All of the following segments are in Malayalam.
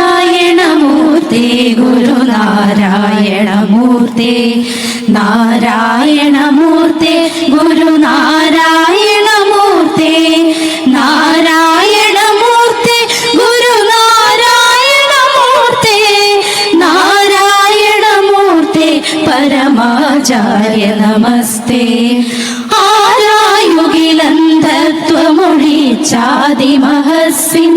നാരായണമൂർത്തി ഗുരു നാരായണമൂർത്തി നാരായണമൂർത്തി ഗുരു നാരായണമൂർത്തി നാരായണമൂർത്തി ഗുരു നാരായണമൂർത്തി നാരായണമൂർത്തി പരമാചാര്യ നമസ്തേ. ആരായുകിലന്ധത്വമൊഴി ചാതി നാരായണമൂർത്തി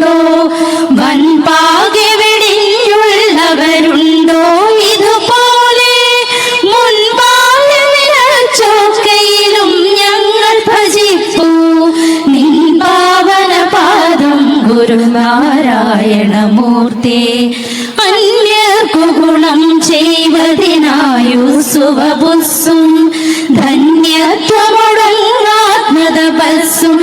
പാദം ഗുരുനാരായണമൂർത്തി അന്യർക്കു ഗുണം ചെയ്വതിനായു സുവബുസ്സും ധന്യത്വമുടങ്ങാത്മതപസ്സും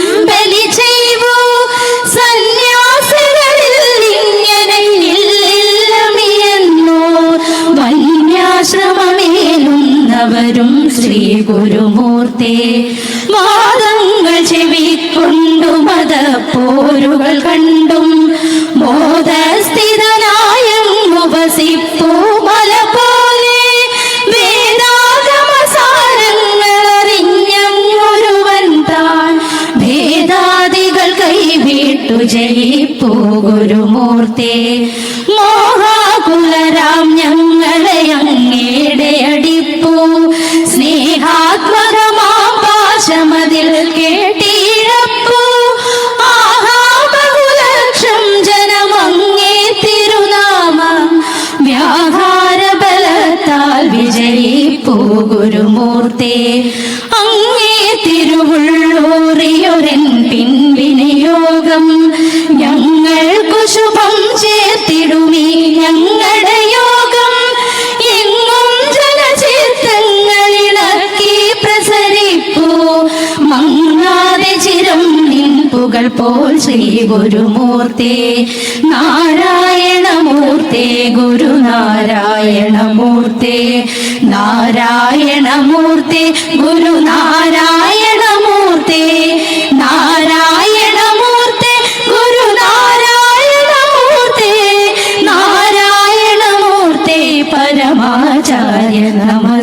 ശ്രീ ഗുരുമൂർത്തി വാദങ്ങൾ ചെവിക്കൊണ്ടു മതപ്പോരുകൾ കണ്ടും. ബോധസ്ഥിതനായ ഉപസിപ്പൂ മല പോലെ വേദാഗമസാരങ്ങൾ അറിഞ്ഞൊരുവൻ താൻ ഭേദാദികൾ കൈവിട്ടു ജയിപ്പൂ ഗുരുമൂർത്തി. മോഹാകുലരാം ഞങ്ങളെ അങ്ങേടെ അടിപ്പൂ വിജയിപ്പൂ അങ്ങേ തിരുവുള്ളൂറിയൊരൻ പിൻവിനിയോഗം ഞങ്ങൾക്കു ശുഭം ചേർത്തിടുമീ ഞങ്ങളുടെ യോഗം. എങ്ങും ജനചിത്തങ്ങളിളക്കി പ്രസരിപ്പൂ. മങ്ങാതെ ചിരം നിൻ പോൽ ശ്രീ ഗുരുമൂർത്തി നാരായണമൂർത്തി നാരായണ നാരായണമൂർത്തി ഗുരുനാരായണമൂർത്തി നാരായണമൂർത്തി ഗുരുനാരായണമൂർത്തി നാരായണമൂർത്തി പരമാചാര്യ നമസ്തേ